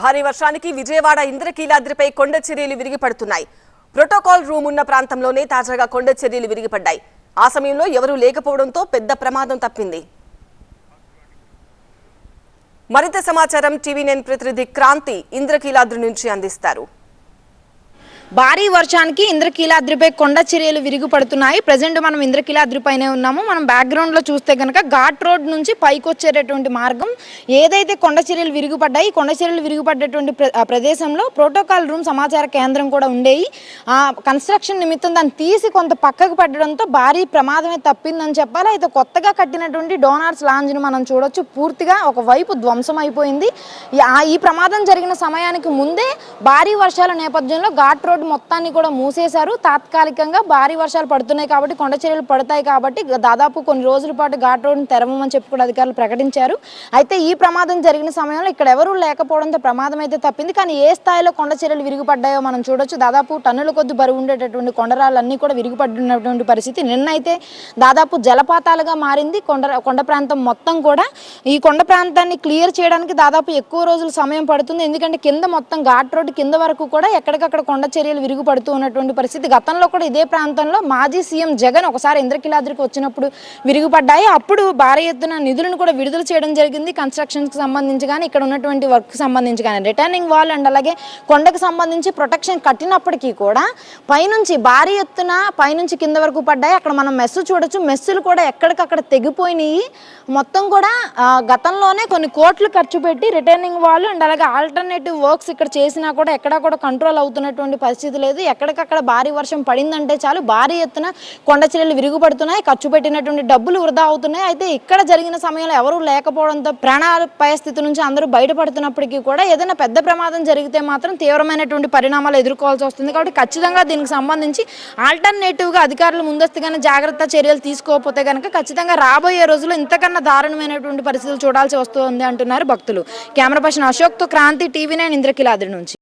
భారీ వర్షానికి విజయవాడ ఇంద్రకీలాద్రిపై కొండ చర్యలు విరిగిపడుతున్నాయి. ప్రోటోకాల్ రూమ్ ఉన్న ప్రాంతంలోనే తాజాగా కొండ చర్యలు విరిగిపడ్డాయి. ఆ సమయంలో ఎవరూ లేకపోవడంతో పెద్ద ప్రమాదం తప్పింది. మరింత సమాచారం టీవీ నైన్ ప్రతినిధి క్రాంతి ఇంద్రకీలాద్రి నుంచి అందిస్తారు. భారీ వర్షానికి ఇంద్రకీలాద్రిపై కొండ చర్యలు విరిగిపడుతున్నాయి. ప్రజెంట్ మనం ఇంద్రకీలాద్రి పైనే ఉన్నాము. మనం బ్యాక్గ్రౌండ్లో చూస్తే కనుక ఘాట్ రోడ్ నుంచి పైకి వచ్చేటటువంటి మార్గం ఏదైతే కొండ చర్యలు విరిగిపడ్డాయి కొండ చర్యలు విరిగిపడ్డటువంటి ప్ర- ప్రదేశంలో ప్రోటోకాల్ రూమ్ సమాచార కేంద్రం కూడా ఉండేవి ఆ కన్స్ట్రక్షన్ నిమిత్తం దాన్ని తీసి కొంత పక్కకు పడడంతో భారీ ప్రమాదమే తప్పిందని చెప్పాలి. అయితే కొత్తగా కట్టినటువంటి డోనార్స్ లాంజ్ను మనం చూడొచ్చు. పూర్తిగా ఒకవైపు ధ్వంసం అయిపోయింది. ఆ- ఈ ప్రమాదం జరిగిన సమయానికి ముందే భారీ వర్షాల నేపథ్యంలో ఘాట్ రోడ్ మొత్తాన్ని కూడా మూసేశారు. తాత్కాలికంగా భారీ వర్షాలు పడుతున్నాయి కాబట్టి కొండ చర్యలు పడతాయి కాబట్టి దాదాపు కొన్ని రోజుల పాటు ఘాట్ రోడ్ని తెరవమని చెప్పి కూడా అధికారులు ప్రకటించారు. అయితే ఈ ప్రమాదం జరిగిన సమయంలో ఇక్కడ ఎవరూ లేకపోవడంతో ప్రమాదం అయితే తప్పింది. కానీ ఏ స్థాయిలో కొండ చర్యలు విరిగిపడ్డాయో మనం చూడొచ్చు. దాదాపు టన్నుల కొద్ది బరువు ఉండేటటువంటి కొండరాళ్ళన్నీ కూడా విరిగిపడినటువంటి పరిస్థితి. నిన్నైతే దాదాపు జలపాతాలుగా మారింది. కొండ కొండ ప్రాంతం మొత్తం కూడా. ఈ కొండ ప్రాంతాన్ని క్లియర్ చేయడానికి దాదాపు ఎక్కువ రోజులు సమయం పడుతుంది. ఎందుకంటే కింద మొత్తం ఘాట్ రోడ్డు కింద వరకు కూడా ఎక్కడికక్కడ కొండ చర్యలు విరుగుపడుతూ ఉన్నటువంటి పరిస్థితి. గతంలో కూడా ఇదే ప్రాంతంలో మాజీ సీఎం జగన్ ఒకసారి ఇంద్రకిలాద్రికి వచ్చినప్పుడు విరుగుపడ్డాయి. అప్పుడు భారీ ఎత్తున నిధులను కూడా విడుదల చేయడం జరిగింది. కన్స్ట్రక్షన్కి సంబంధించి కానీ ఇక్కడ ఉన్నటువంటి వర్క్ సంబంధించి కానీ రిటర్నింగ్ వాల్ అండ్ అలాగే కొండకు సంబంధించి ప్రొటెక్షన్ కట్టినప్పటికీ కూడా పైనుంచి భారీ ఎత్తున పైనుంచి కింద వరకు పడ్డాయి. అక్కడ మనం మెస్సు చూడొచ్చు. మెస్సులు కూడా ఎక్కడికక్కడ తెగిపోయినాయి. మొత్తం కూడా గతంలోనే కొన్ని కోట్లు ఖర్చు పెట్టి రిటర్నింగ్ వాళ్ళు అండ్ అలాగే ఆల్టర్నేటివ్ వర్క్స్ ఇక్కడ చేసినా కూడా ఎక్కడా కూడా కంట్రోల్ అవుతున్నటువంటి పరిస్థితి లేదు. ఎక్కడికక్కడ భారీ వర్షం పడిందంటే చాలు భారీ ఎత్తున కొండ చర్యలు విరుగుపడుతున్నాయి. ఖర్చు పెట్టినటువంటి డబ్బులు వృధా అవుతున్నాయి. అయితే ఇక్కడ జరిగిన సమయంలో ఎవరూ లేకపోవడంతో ప్రాణాపాయ స్థితి నుంచి అందరూ బయటపడుతున్నప్పటికీ కూడా ఏదైనా పెద్ద ప్రమాదం జరిగితే మాత్రం తీవ్రమైనటువంటి పరిణామాలు ఎదుర్కోవాల్సి వస్తుంది. కాబట్టి ఖచ్చితంగా దీనికి సంబంధించి ఆల్టర్నేటివ్గా అధికారులు ముందస్తుగానే జాగ్రత్త చర్యలు తీసుకోకపోతే కనుక ఖచ్చితంగా రాబోయే రోజుల్లో ఇంతకన్నా దారుణమైనటువంటి పరిస్థితులు చూడాల్సి వస్తుంది అంటున్నారు భక్తులు. కెమెరా పర్సన్ అశోక్తో క్రాంతి టీవీ నైన్ ఇంద్రకిలాద్రి నుంచి.